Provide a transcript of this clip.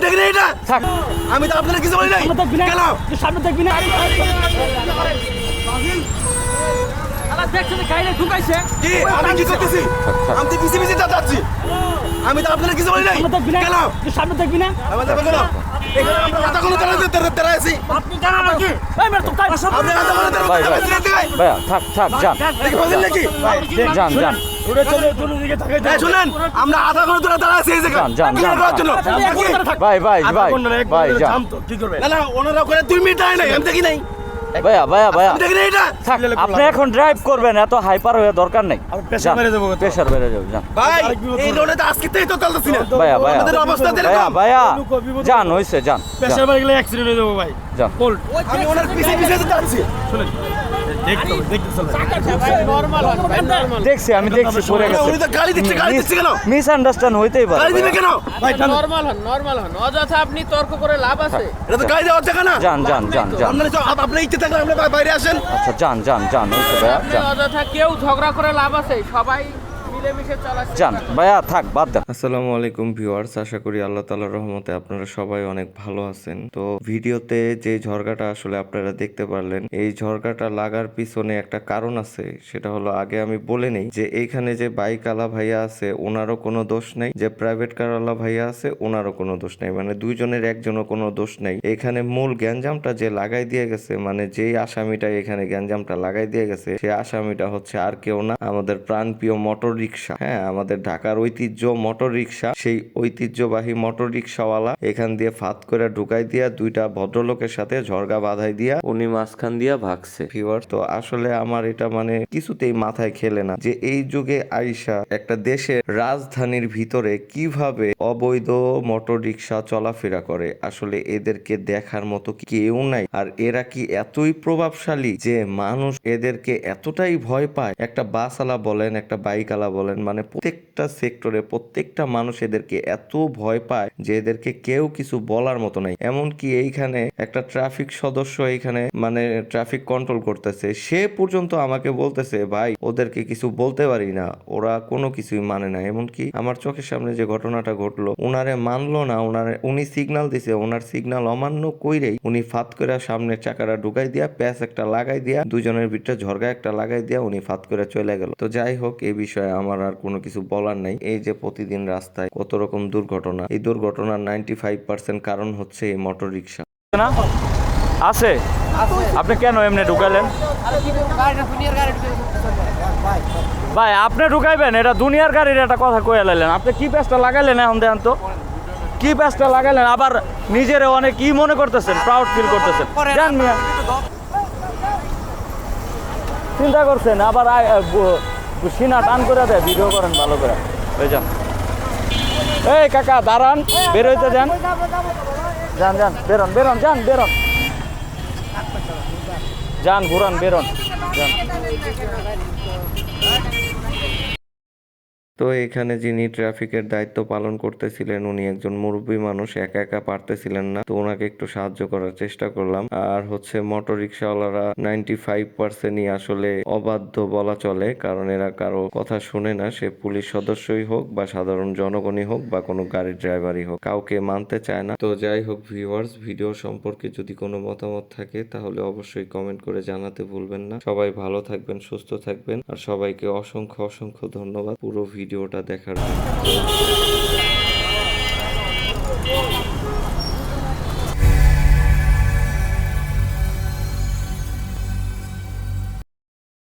দেখি এটা থাক আমি তো আপনার কিছু বলি নাই সামনে দেখবি না আমি তো আপনার কিছু বলি নাই সামনে দেখবি না থাক থাক যান যান যান শুনেন আমরা আধা ঘণ্টা ধরে দাঁড়া আছি এই জায়গায়। যান, যান, কি যান, করার জন্য। ভাই ভাই ভাই ভাই যান। না না ওনারা ওখানে দুই মিনিট দাঁড়ায় নাই আমি দেখি নাই। ভাইয়া ভাইয়া ভাইয়া। আমি দেখি নাই এটা থাক আপনি এখন ড্রাইভ করবেন এত হাইপার হয়ে দরকার নেই। বেড়ে যাব। প্রেশার বেড়ে যাবে যান। ভাই এই রোডে তো আজকে তো চলতেছি না। ভাইয়া ভাইয়া। ভাইয়া। যান হইছে যান। বাড়ি গেলে অ্যাক্সিডেন্ট হয়ে যাব ভাই। যান আমি ওনার পিছিয়ে পিছিয়ে যাচ্ছি শুনেন দেখতে হবে, দেখতে চলে দেখছি আমি দেখছি পড়ে না, উনি তো গালি দিচ্ছে, গালি দিচ্ছে কেন? মিস আন্ডারস্ট্যান্ড হইতেই পারে গাড়ি দিবে কেন? ভাই টান। হন নর্মাল হন। অযথা আপনি তর্ক করে লাভ আছে। এটা তো গাড়ি দেওয়ার জায়গা না। যান যান যান যান। আপনারা তো আপ- ইচ্ছে থাকলে আপনি বাইরে আসেন। আচ্ছা যান যান যান আপনি অযথা কেউ ঝগড়া করে লাভ আছে সবাই যান ভাইয়া থাক বাদ দেন। আসসালামু আলাইকুম ভিউয়ার্স আশা করি আল্লাহ তালার রহমতে আপনারা সবাই অনেক ভালো আছেন। তো ভিডিওতে যে ঝরকাটা আসলে আপনারা দেখতে পারলেন এই ঝরকাটা লাগার পিছনে একটা কারণ আছে সেটা হলো আগে আমি বলে নেই যে এইখানে যে বাইক আলা ভাইয়া আছে ওনারও কোনো দোষ নেই। যে প্রাইভেট কার আলা ভাইয়া আছে ওনারও কোনো দোষ নেই। মানে দুইজনের একজনও কোনো দোষ নেই। এখানে মূল গ্যাঞ্জামটা যে লাগাই দিয়ে গেছে মানে যেই আসামিটা এখানে গ্যাঞ্জামটা লাগাই দিয়ে গেছে সেই আসামিটা হচ্ছে আর কেউ না। আমাদের প্রাণপ্রিয় মোটর রিক্সা হ্যাঁ আমাদের ঢাকার ঐতিহ্য মোটর রিক্সা সেই ঐতিহ্যবাহী মোটর রিক্সাওয়ালা এখান দিয়ে ফাঁদ করে ঢুকাই দিয়া দুইটা ভদ্রলোকের সাথে ঝরগা বাধাই দিয়া উনি মাঝখান দিয়া ভাগছে। ভিউয়ার তো আসলে আমার এটা মানে কিছুতেই মাথায় খেলে না যে এই যুগে আইসা একটা দেশের রাজধানীর ভিতরে কীভাবে অবৈধ মোটর রিক্সা চলাফেরা করে। আসলে এদেরকে দেখার মতো কেউ নাই। আর এরা কি এতই প্রভাবশালী যে মানুষ এদেরকে এতটাই ভয় পায়? একটা বাসওয়ালা বলেন, একটা বাইকওয়ালা বলেন মানে প্রত্যেকটা সেক্টরে প্রত্যেকটা মানুষ এদেরকে এত ভয় পায় যে এদেরকে কেউ কিছু বলার মতো নাই। এমনকি এইখানে একটা ট্রাফিক সদস্য এইখানে মানে ট্রাফিক কন্ট্রোল করতেছে, সে পর্যন্ত আমাকে বলতেছে, ভাই, ওদেরকে কিছু বলতে পারি না। ওরা কোনো কিছুই মানে না। এমনকি আমার চোখের সামনে যে ঘটনাটা ঘটলো। উনারে মানলো না, উনারে উনি সিগনাল দিছে ওনার সিগনাল অমান্য কইরেই উনি ফাত করে সামনের চাকাটা ঢুকাই দিয়া, প্যাচ একটা লাগাই দিয়া, দুজনের ভিতরে ঝরগা একটা লাগাই দিয়া উনি ফাত করে চলে গেল। তো যাই হোক, এই বিষয়ে আমার আর কোনো কিছু বলার নাই। এই যে প্রতিদিন রাস্তায় কত রকম দুর্ঘটনা, এই দুর্ঘটনার নাইনটি ফাইভ পার্সেন্ট কারণ হচ্ছে এই মোটর রিক্সা আছে? আপনি কেন এমনি ঢুকালেন? ভাই, আপনি ঢুকাইবেন, এটা দুনিয়ার গাড়ির একটা কথা কয়ে লাইলেন। আপনি কি প্যাচটা লাগাইলেন এখন দেন তো? কি প্যাচটা লাগাইলেন? আবার নিজেরে অনেক কি মনে করতেছেন প্রাউড ফিল করতেছেন। চিন্তা করছেন, আবার সিনা টান করে দেয় ভিডিও করেন ভালো করে। ওই যান। এই কাকা, দাঁড়ান বেরোইতে যান যান যান, বেরোন বেরোন, যান, বেরোন। যান ঘুরান বেরোন। যান। তো এখানে যিনি ট্রাফিকের দায়িত্ব পালন করতেছিলেন, উনি একজন মুরব্বী মানুষ, একা একা পারতেছিলেন না। তো ওনাকে একটু সাহায্য করার চেষ্টা করলাম। আর হচ্ছে মোটর রিক্সাওয়ালারা নাইনটি ফাইভ পার্সেন্টই আসলে অবাধ্য বলা চলে, কারণ এরা কারও কথা শুনে না। সে পুলিশ সদস্যই হোক বা সাধারণ জনগণই হোক বা কোনো গাড়ির ড্রাইভারই হোক, কাউকে মানতে চায় না। তো যাই হোক ভিউয়ার্স, ভিডিও সম্পর্কে যদি কোনো মতামত থাকে, তাহলে অবশ্যই কমেন্ট করে জানাতে ভুলবেন না। সবাই ভালো থাকবেন, সুস্থ থাকবেন। আর সবাইকে অসংখ্য অসংখ্য ধন্যবাদ। পুরো ভিডিওটা দেখার জন্য।